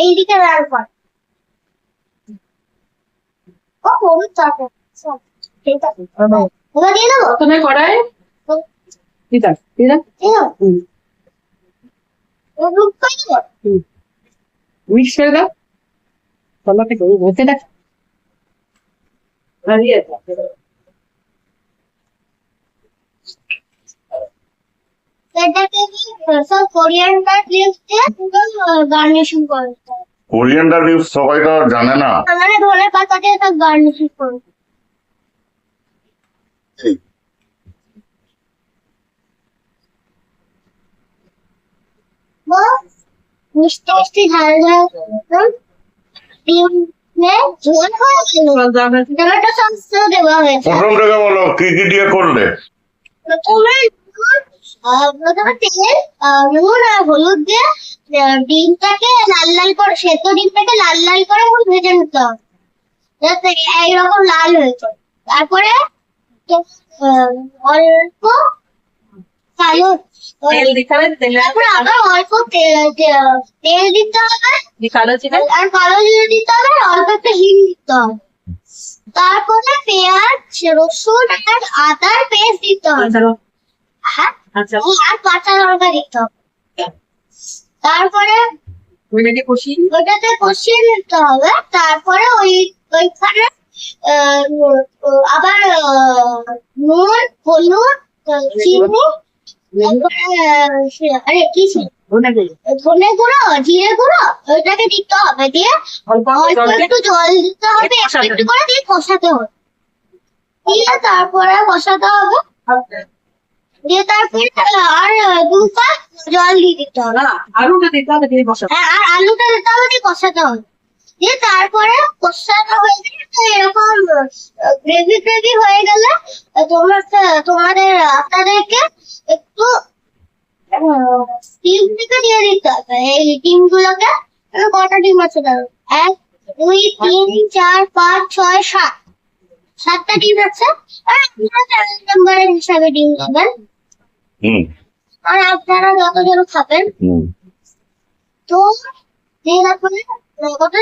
এইদিকে লাল কর। ও হলুদ চাপে ঠিক আছে ওটা দিয়ে দেবো? কড়াই। লুক করে মিক্স করে দাও। তলাতে করে দেখ। দাঁড়িয়ে এটাকে কি সব কোরিয়ানটার লিপস দিয়ে গার্নিশিং করে কোরিয়ান্ডার লিভস সবাই তো জানে না। মানে ধনে পাতা দিয়ে সব গার্নিশিং করে মিষ্টি মিষ্টি ঝাল ঝাল ডিম ঝোল হয়ে গেল। জল দেওয়া হয়েছে। টমেটো দেওয়া হয়েছে। প্রথম থেকে বলো কি কি দিয়ে করলে? প্রথমে নুন, তেল নুন আর হলুদ দিয়ে ডিমটাকে লাল লাল করে সেদ্ধ ডিমটাকে লাল লাল করে ভেজে নিতে হবে। যাতে এইরকম লাল হয়ে যায়। তারপরে অল্প তেল তেলে তারপরে আবার অল্প তেল তেল- তেল দিতে হবে। কালো আর কালো জিরে দিতে হবে আর অল্প একটা হিং দিতে হবে। তারপরে পেঁয়াজ রসুন আর আদার পেস্ট দিতে হবে। হ্যাঁ? আচ্ছা। আর কাঁচা লঙ্কা দিতে হবে। তারপরে ওইটাকে কষিয়ে ওটাতে কষিয়ে নিতে হবে। তারপরে ওই ওইখানে আবার নুন হলুদ চিনি আরে কি ধনে গুঁড়ো। জিরে গুঁড়ো ওইটাকে দিতে হবে। দিয়ে অল্প একটু জল দিতে হবে একটু একটু করে দিয়ে কষাতে হবে। দিয়ে তারপরে কষাতে হবে। দিয়ে তারপরে আর দু কাপ জল দিয়ে দিতে হবে। আলুটা দিতে হবে দিয়ে বসাবো। হ্যাঁ, আর আলুটা দিতে হবে দিয়ে কষাতে হবে। দিয়ে তারপরে কষানো হয়ে গেলে তো এরকম গ্রেভি গ্রেভি হয়ে গেলে তোমার তোমাদের আপনাদেরকে একটু ডিম থেকে দিয়ে দিতে হবে। এই ডিম গুলোকে কটা ডিম আছে তার এক দুই তিন চার পাঁচ ছয় সাত। সাতটা ডিম আছে। আর আপনারা চার নম্বরের হিসাবে ডিম খাবেন হুম। আর আপনারা যতজন খাবেন হুম। তো দিয়ে তারপরে কত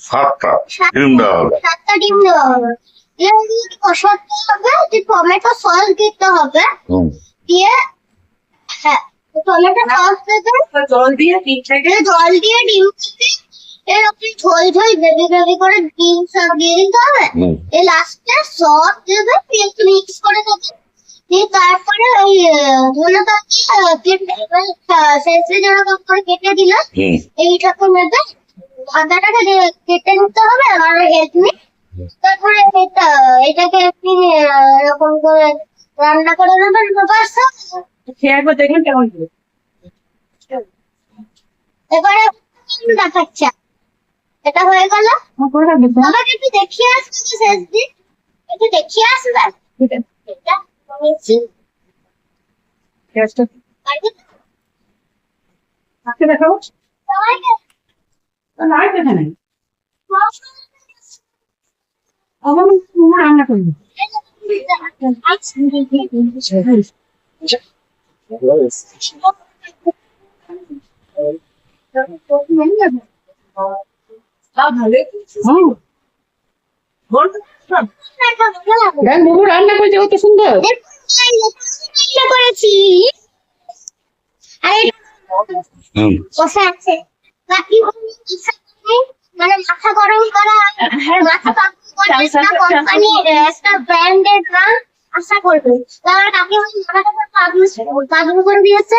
সাতটা সাত- ডিম দেওয়া হবে। সাতটা ডিম দেওয়া হবে। কষাতে টমেটো সস দিতে হবে দিয়ে হ্যাঁ টমেটো সস দেবে। জল দিয়ে ডিমটাকে জল দিয়ে ডিম দিয়ে এরকম ঝোল ঝোল গ্রেভি গ্রেভি করে ডিম সব দিয়ে দিতে হবে। এই লাস্টে সস দেবে দিয়ে একটু মিক্স করে দেবে। দিয়ে তারপরে ওই ধনে পাতা কেটে শেষে যেরকম করে কেটে দিলে নেবে আদাটাকে কেটে নিতে হবে আর তারপরে এটা এটাকে আপনি এরকম করে রান্না করে নেবেন দেখবেন কেমন এবারে দেখাচ্ছে এটা হয়ে গেল করে রাখবে তো? আমাকে একটু দেখিয়ে আসবে শেষ দিন? একটু দেখিয়ে আসবে ঠিক আছে। এটা বলেছি? কাকে দেখাবো? লাইট দেখা নাই আমার রান্না করব। বল দেখ মোমো রান্না করেছে কত সুন্দর। করেছি আরে বসে আছে বাকি মানে মাথা গরম করা মাথা পাক একটা ব্র্যান্ডের নাম আশা করবে তার কাকি মাথাটা পাগল পাগল করে দিয়েছে